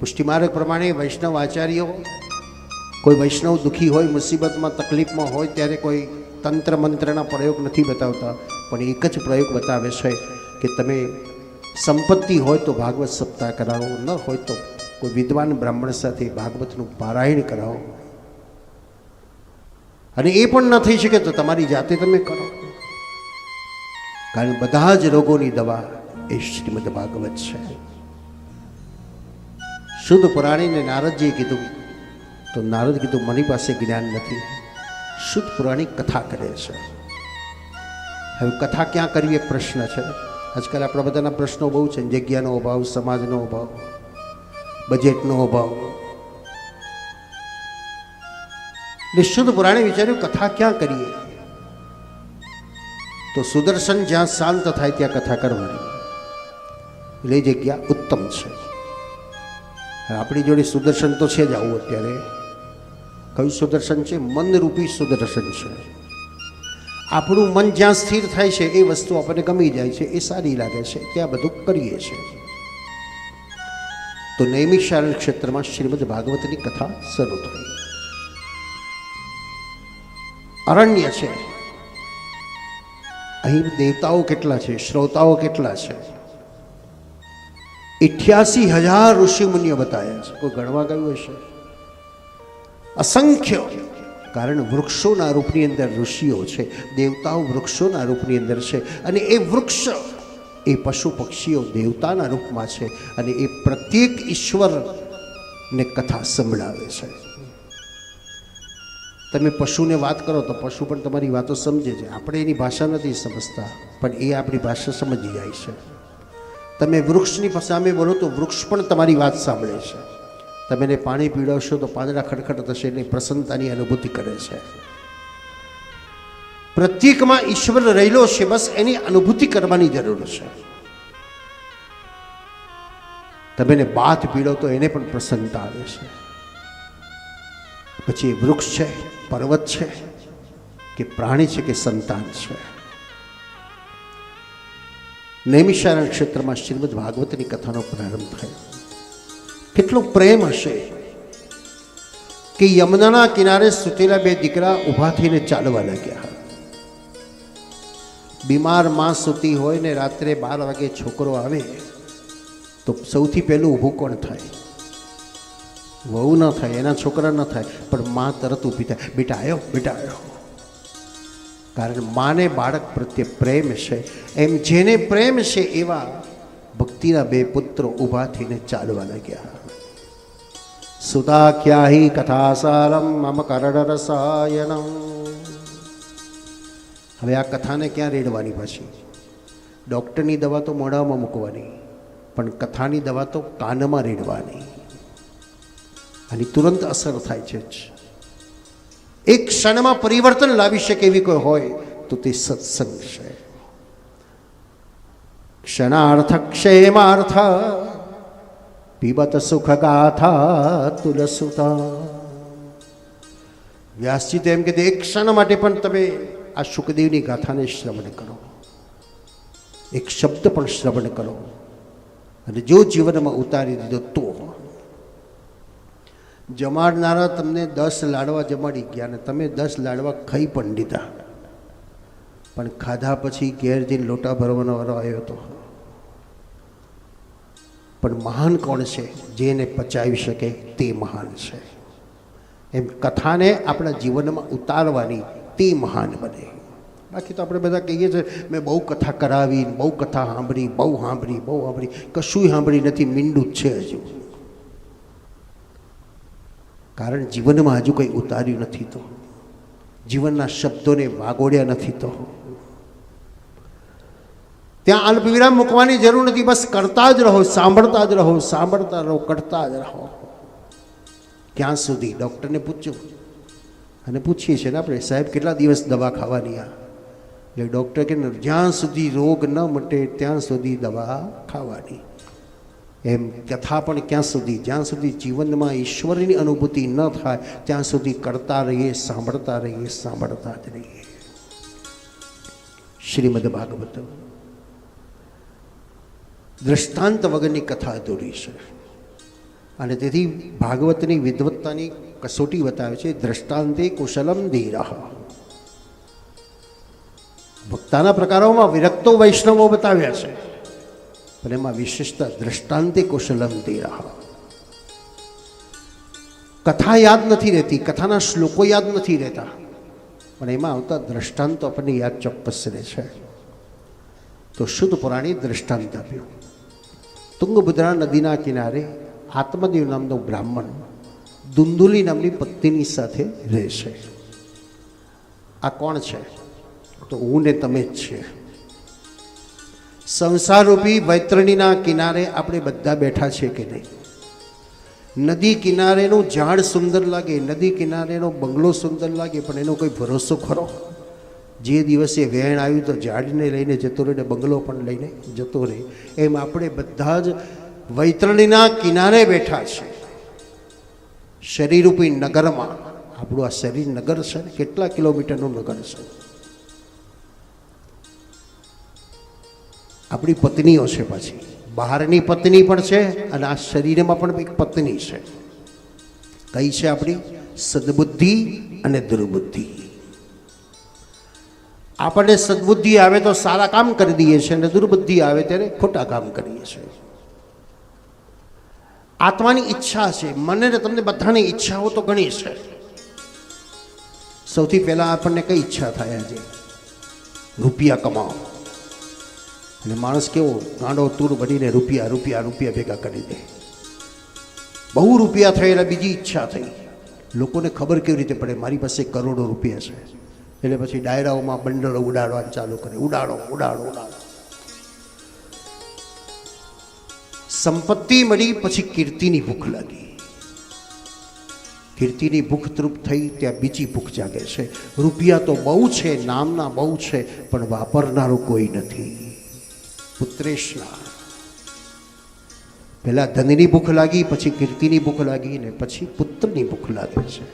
પુષ્ટિમાર્ગ પ્રમાણે વૈષ્ણવ આચાર્યો, કોઈ વૈષ્ણવ દુઃખી હોય, મુસીબતમાં, તકલીફમાં હોય, ત્યારે કોઈ તંત્ર મંત્રના પ્રયોગ નથી બતાવતા. પણ એક જ પ્રયોગ બતાવે છે કે તમે સંપત્તિ હોય તો ભાગવત સપ્તાહ કરાવો, ન હોય તો કોઈ વિદ્વાન બ્રાહ્મણ સાથે ભાગવતનું પારાયણ કરાવો. અને એ પણ ન થઈ શકે તો તમારી જાતે તમે કરો. કારણ બધા જ રોગોની દવા એ શ્રીમદ ભાગવત છે. શુદ્ધ પુરાણીને નારદજીએ કીધું, તો નારદ કીધું, મની પાસે જ્ઞાન નથી. શુદ્ધ પુરાણી કથા કરે છે. હવે કથા ક્યાં કરવી એ પ્રશ્ન છે. આજકાલ આપણા બધાના પ્રશ્નો બહુ છે. જગ્યાનો અભાવ, સમાજનો અભાવ બજેટનો અભાવ. એટલે શુદ્ધ પુરાણે વિચાર્યું, કથા ક્યાં કરીએ? તો સુદર્શન જ્યાં શાંત થાય ત્યાં કથા કરવાની. એટલે જગ્યા ઉત્તમ છે. આપણી જોડે સુદર્શન તો છે જ આવું અત્યારે. કયું સુદર્શન છે? મનરૂપી સુદર્શન છે. આપણું મન જ્યાં સ્થિર થાય છે, એ વસ્તુ આપણને ગમી જાય છે, એ સારી લાગે છે ત્યાં બધું કરીએ છીએ તો નૈમિષારણ ક્ષેત્રમાં શ્રીમદ ભાગવતની કથા શરૂ થઈ. અરણ્ય છે. અહીં દેવતાઓ કેટલા છે? શ્રોતાઓ કેટલા છે? ઇઠ્યાસી હજાર ઋષિમુનિઓ બતાવ્યા છે કોઈ ગણવા ગયું હશે અસંખ્ય કારણ વૃક્ષોના રૂપની અંદર ઋષિઓ છે દેવતાઓ વૃક્ષોના રૂપની અંદર છે અને એ વૃક્ષ એ પશુ પક્ષીઓ દેવતાના રૂપમાં છે અને એ પ્રત્યેક ઈશ્વરને કથા સંભળાવે છે। તમે પશુને વાત કરો તો પશુ પણ તમારી વાતો સમજે છે. આપણે એની ભાષા નથી સમજતા, પણ એ આપણી ભાષા સમજી જાય છે. તમે વૃક્ષની સામે બોલો તો વૃક્ષ પણ તમારી વાત સાંભળે છે. તમે એને પાણી પીવડાવશો તો પાંદડા ખડખડ થશે એની પ્રસન્નતાની અનુભૂતિ કરે છે. પ્રત્યેકમાં ઈશ્વર રહેલો છે, બસ એની અનુભૂતિ કરવાની જરૂર છે. તમે એને બાથ પીડો તો એને પણ પ્રસન્નતા આવે છે. પછી વૃક્ષ છે, પર્વત છે, કે પ્રાણી છે, કે સંતાન છે. નૈમિષારણ ક્ષેત્રમાં શ્રીમદ ભાગવતની કથાનો પ્રારંભ થયો. કેટલો પ્રેમ હશે કે યમુનાના કિનારે સૂતેલા બે દીકરા ઊભા થઈને ચાલવા લાગ્યા. બીમારમાં સૂતી હોય ને રાત્રે બાર વાગે છોકરો આવે, તો સૌથી પહેલું ઊભું કોણ થાય? વહુ ન થાય, એના છોકરા ન થાય, પણ માં તરત ઊભી થાય. બેટા આવ્યો બેટા આવ્યો કારણ માને બાળક પ્રત્યે પ્રેમ છે. એમ જેને પ્રેમ છે એવા ભક્તિના બે પુત્રો ઊભા થઈને ચાલવા લાગ્યા. સુદાખ્યાહી કથાસારમ મમ કરણ રસાયણમ હવે આ કથાને ક્યાં રેડવાની પછી? ડૉક્ટરની દવા તો મોઢામાં મૂકવાની, પણ કથાની દવા તો કાનમાં રેડવાની. અને તુરંત અસર થાય છે જ. એક ક્ષણમાં પરિવર્તન લાવી શકે એવી કોઈ હોય, તો તે સત્સંગ છે. ક્ષણાર્થ ક્ષેમાર્થ પીબત સુખ ગાથા તુલસુતા. વ્યાસજી તો એમ કે એક ક્ષણ માટે પણ તમે આ સુખદેવની ગાથાને શ્રવણ કરો. એક શબ્દ પણ શ્રવણ કરો. અને જો જીવનમાં ઉતારી દીધો તો જમાડનારા તમને દસ લાડવા જમાડી ગયા અને તમે દસ લાડવા ખાઈ પણ લીધા પણ ખાધા પછી ઘેર જઈને લોટા ભરવાનો વારો આવ્યો હતો પણ મહાન કોણ છે જેને પચાવી શકે તે મહાન છે. એમ કથાને આપણા જીવનમાં ઉતારવાની તે મહાન બને. બાકી તો આપણે બધા કહીએ છીએ, મેં બહુ કથા કરાવી, બહુ કથા સાંભળી, બહુ સાંભળી બહુ સાંભળી. કશું સાંભળી નથી, મીંડું જ છે હજુ. કારણ જીવનમાં હજુ કંઈ ઉતાર્યું નથી તો. જીવનના શબ્દોને વાગોડ્યા નથી તો. ત્યાં અલ્પવિરામ મૂકવાની જરૂર નથી, બસ કરતા જ રહો, સાંભળતા જ રહો, સાંભળતા રહો, કરતા જ રહો. ક્યાં સુધી? ડૉક્ટરને પૂછ્યું. અને પૂછીએ છીએ ને આપણે, સાહેબ, કેટલા દિવસ દવા ખાવાની આ? એટલે ડૉક્ટર કે જ્યાં સુધી રોગ ન મટે, ત્યાં સુધી દવા ખાવાની. એમ કથા પણ ક્યાં સુધી? જ્યાં સુધી જીવનમાં ઈશ્વરની અનુભૂતિ ન થાય, ત્યાં સુધી કરતા રહીએ, સાંભળતા રહીએ, સાંભળતા જ રહીએ. શ્રીમદ ભાગવત. દ્રષ્ટાંત વગરની કથા અધૂરી છે. અને તેથી ભાગવતની વિદવત્તાની કસોટી બતાવે છે, દ્રષ્ટાંતે કુશલમ ધીરા. ભક્તાના પ્રકારોમાં વિરક્તો વૈષ્ણવો બતાવ્યા છે. પણ એમાં વિશેષતા દ્રષ્ટાંતિ કુશલમ ધીરહ કથા યાદ નથી રહેતી, કથાના શ્લોકો યાદ નથી રહેતા, પણ એમાં આવતા દ્રષ્ટાંતો આપણને યાદ ચોક્કસ રહે છે. તો શુદ્ધ પુરાણી દ્રષ્ટાંત આપ્યું. તુંગભદ્રા નદીના કિનારે આત્મદેવ નામનો બ્રાહ્મણ દુંદુલી નામની પત્નીની સાથે રહે છે. આ કોણ છે? તો હું ને તમે જ છીએ સંસારરૂપી વૈતરણીના કિનારે આપણે બધા બેઠા છે કે નહીં? નદી કિનારેનું ઝાડ સુંદર લાગે, નદી કિનારેનો બંગલો સુંદર લાગે, પણ એનો કોઈ ભરોસો ખરો? જે દિવસે વહેણ આવ્યું તો ઝાડને લઈને જતો રહે ને બંગલો પણ લઈને જતો રહે. એમ આપણે બધા જ વૈતરણીના કિનારે બેઠા છે. શરીરરૂપી નગરમાં, આપણું આ શરીર નગર છે કેટલા કિલોમીટરનું નગર છે? આપણી પત્નીઓ છે પાછી. બહારની પત્ની પણ છે અને આ શરીરમાં પણ એક પત્ની છે. કઈ છે આપણી? સદબુદ્ધિ અને દુર્બુદ્ધિ. આપણને સદબુદ્ધિ આવે તો સારા કામ કરી દઈએ છીએ અને દુર્બુદ્ધિ આવે ત્યારે ખોટા કામ કરીએ છીએ. આત્માની ઈચ્છા છે. મને ને તમને બધાની ઈચ્છાઓ તો ઘણી છે. સૌથી પહેલાં આપણને કઈ ઈચ્છા થાય આજે? રૂપિયા કમાવો. અને માણસ કેવો ગાંડો, તૂર બનીને રૂપિયા રૂપિયા રૂપિયા ભેગા કરી દે. બહુ રૂપિયા થયેલા બીજી ઈચ્છા થઈ. લોકોને ખબર કેવી રીતે પડે? મારી પાસે કરોડો રૂપિયા છે. એટલે પછી ડાયરાઓમાં બંડલો ઉડાડવા ચાલુ કરે. ઉડાડો ઉડાડો ઉડાડો. સંપત્તિ મળી, પછી કીર્તિની ભૂખ લાગી. કીર્તિની ભૂખ તૃપ્ત થઈ, ત્યાં બીજી ભૂખ જાગે છે. રૂપિયા તો બહુ છે, નામના બહુ છે, પણ વાપરનારો કોઈ નથી. પુત્રેશના પહેલા ધનની ભૂખ લાગી, પછી કીર્તિની ભૂખ લાગી ને પછી પુત્રની ભૂખ લાગે છે.